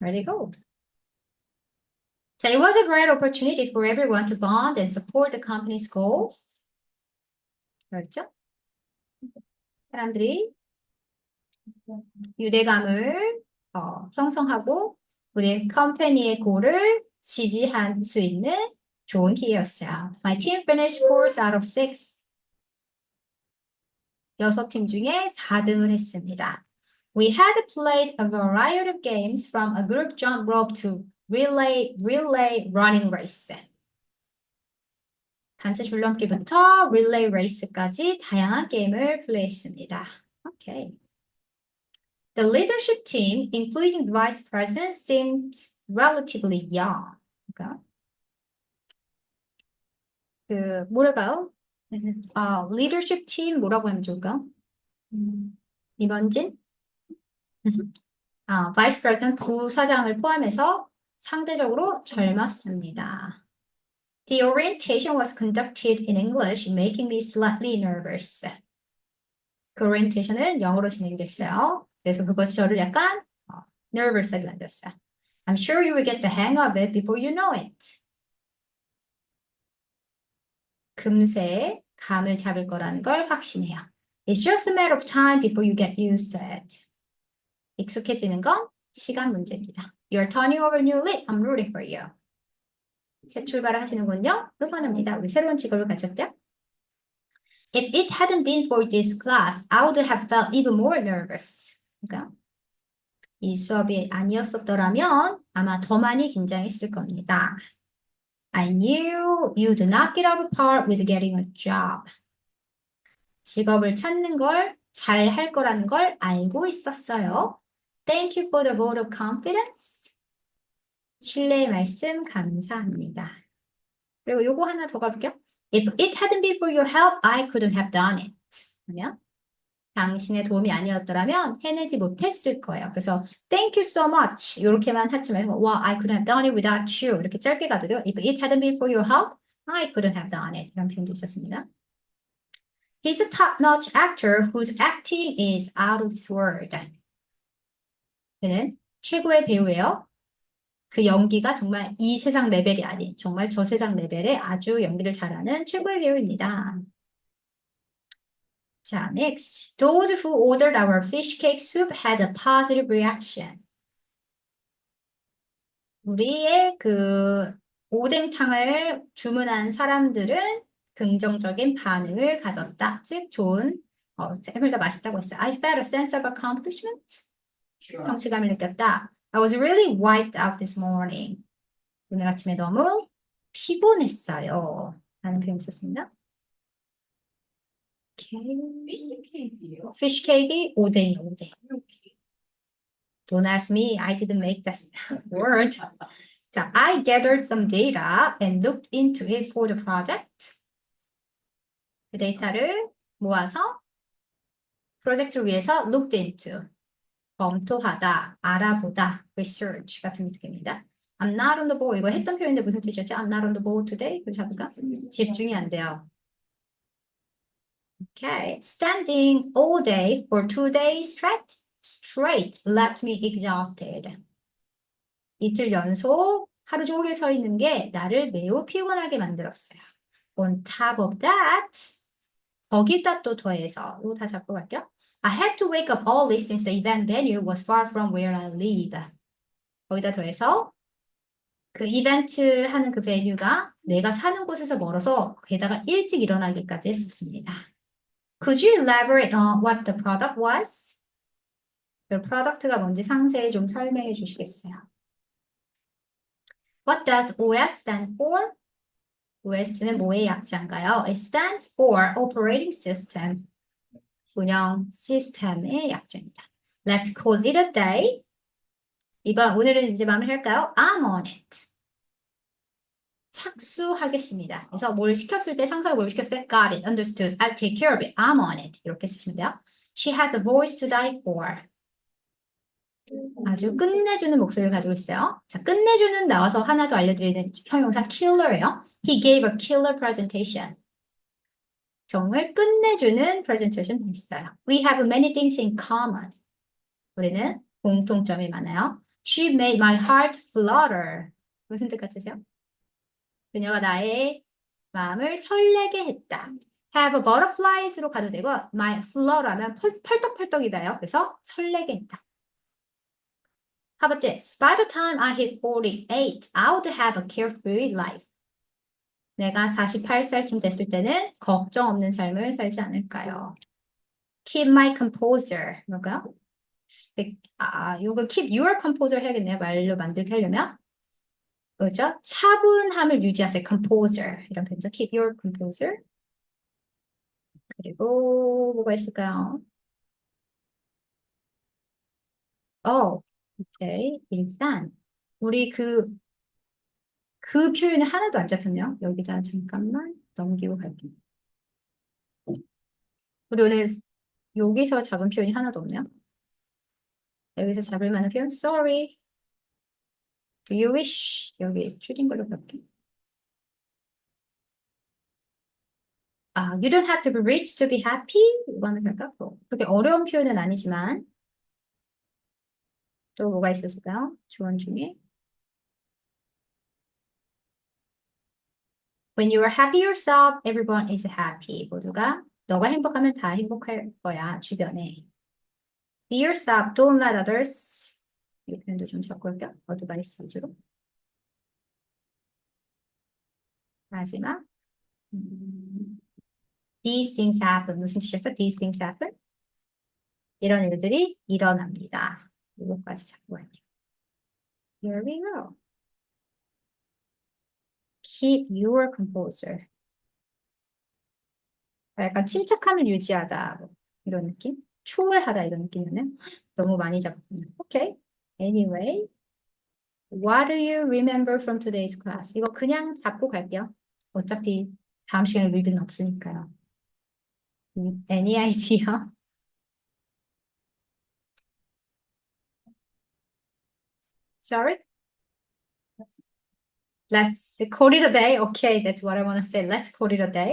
Ready, go. So it was a great opportunity for everyone to bond and support the company's goals. 그렇죠? 사람들이 유대감을 어, 형성하고 우리 컴퍼니의 골을 지지할 수 있는 좋은 기회였어요. My team finished fourth out of six. 여섯 팀 중에 4등을 했습니다. We had played a variety of games from a group jump rope to relay, relay running race. 단체 줄넘기부터 릴레이 레이스까지 다양한 게임을 플레이했습니다. Okay. The leadership team, including the vice president, seemed relatively young. 그러니까 그 뭐랄까요? 아, leadership team 뭐라고 하면 좋을까? 음, 임원진? 아, vice president 부사장을 포함해서 상대적으로 젊었습니다. The orientation was conducted in English, making me slightly nervous. 그 orientation은 영어로 진행됐어요. 그래서 그것이 저를 약간 어, nervous하게 만들었어요. I'm sure you will get the hang of it before you know it. 금세 감을 잡을 거라는 걸 확신해요. It's just a matter of time before you get used to it. 익숙해지는 건 시간 문제입니다. You're turning over new leaf. I'm rooting for you. 새 출발을 하시는군요. 응원합니다. 우리 새로운 직업을 가졌죠? If it hadn't been for this class, I would have felt even more nervous. 그러니까 이 수업이 아니었었더라면 아마 더 많이 긴장했을 겁니다. I knew you'd knock it out of park with getting a job. 직업을 찾는 걸 잘 할 거라는 걸 알고 있었어요. Thank you for the vote of confidence. 신뢰의 말씀 감사합니다. 그리고 요거 하나 더 가볼게요. If it hadn't been for your help, I couldn't have done it. 그러면 당신의 도움이 아니었더라면 해내지 못했을 거예요. 그래서 thank you so much 이렇게만 하지 말고 wow, I couldn't have done it without you 이렇게 짧게 가도 돼요. If it hadn't been for your help, I couldn't have done it 이런 표현도 있었습니다. He's a top-notch actor whose acting is out of this world. 그는 최고의 배우예요. 그 연기가 정말 이 세상 레벨이 아닌 정말 저 세상 레벨의 아주 연기를 잘하는 최고의 배우입니다. 자, next. Those who ordered our fish cake soup had a positive reaction. 우리의 그 오뎅탕을 주문한 사람들은 긍정적인 반응을 가졌다. 즉, 좋은, 어, 더 맛있다고 했어요. I felt a sense of accomplishment. 성취감을 느꼈다. I was really wiped out this morning. 오늘 아침에 너무 피곤했어요. 라는 표현이 있었습니다. Okay. 피시케이크요? fish cake이 오뎅이 오뎅. Don't ask me. I didn't make that word. 자, I gathered some data and looked into it for the project. 그 데이터를 모아서 프로젝트를 위해서 looked into 검토하다, 알아보다, research 같은 느낌입니다. I'm not on the ball. 이거 했던 표현인데 무슨 뜻이었죠? I'm not on the ball today. 그걸 잡을까? 집중이 안 돼요. Okay. Standing all day for two days straight, straight left me exhausted. 이틀 연속 하루 종일 서 있는 게 나를 매우 피곤하게 만들었어요. On top of that, 거기다 또 더해서 이거 다 잡고 갈게요. I had to wake up early since the event venue was far from where I live. 거기다 더해서 그 이벤트를 하는 그 베뉴가 내가 사는 곳에서 멀어서 게다가 일찍 일어나기까지 했었습니다. Could you elaborate on what the product was? 그 프로덕트가 뭔지 상세히 좀 설명해 주시겠어요? What does OS stand for? OS는 뭐의 약자인가요? It stands for Operating System. 운영 시스템의 약자입니다. Let's call it a day. 이번 오늘은 이제 마무리할까요? I'm on it. 착수하겠습니다. 그래서 뭘 시켰을 때 상사가 뭘 시켰어요? Got it, understood, I'll take care of it, I'm on it. 이렇게 쓰시면 돼요. She has a voice to die for. 아주 끝내주는 목소리를 가지고 있어요. 자, 끝내주는 나와서 하나 더 알려드리는 형용사 killer예요. He gave a killer presentation. 정말 끝내주는 presentation 했어요. We have many things in common. 우리는 공통점이 많아요. She made my heart flutter. 무슨 뜻 같으세요? 그녀가 나의 마음을 설레게 했다. have butterflies로 가도 되고 my flutter하면 펄- 펄떡펄떡이다요. 그래서 설레게 했다. How about this? By the time I hit 48, I would have a carefree life. 내가 48살쯤 됐을 때는 걱정 없는 삶을 살지 않을까요? Keep my composure. 뭘까요? 아, 요거 keep your composure 해야겠네요. 말로 만들게 하려면. 뭐죠? 차분함을 유지하세요. composure. 이런 표현에서 keep your composure. 그리고 뭐가 있을까요? 어, 오케이. 일단 우리 그, 그 표현이 하나도 안 잡혔네요. 여기다 잠깐만 넘기고 갈게요. 우리 오늘 여기서 잡은 표현이 하나도 없네요. 여기서 잡을 만한 표현 sorry. Do you wish? 여기 줄인 걸로 볼게요. 아, you don't have to be rich to be happy? 이거 하면 될까? 뭐, 그렇게 어려운 표현은 아니지만 또 뭐가 있었을까요? 조언 중에 When you are happy yourself, everyone is happy. 모두가 너가 행복하면 다 행복할 거야, 주변에. Be yourself, don't let others. 이 표현도 좀 바꿀게요. 어드바이스 위주로. 마지막. 음, These things happen. 무슨 뜻이었죠? These things happen. 이런 일들이 일어납니다. 이거까지 잡고 갈게요. Here we go. Keep your composure. 약간 침착함을 유지하다. 뭐 이런 느낌? 초월하다 이런 느낌이네. 너무 많이 잡았군요. 오케이. Anyway. What do you remember from today's class? 이거 그냥 잡고 갈게요. 어차피 다음 시간에 리뷰는 없으니까요. 음, Any idea? Sorry? Let's call it a day. Okay, that's what I want to say. Let's call it a day.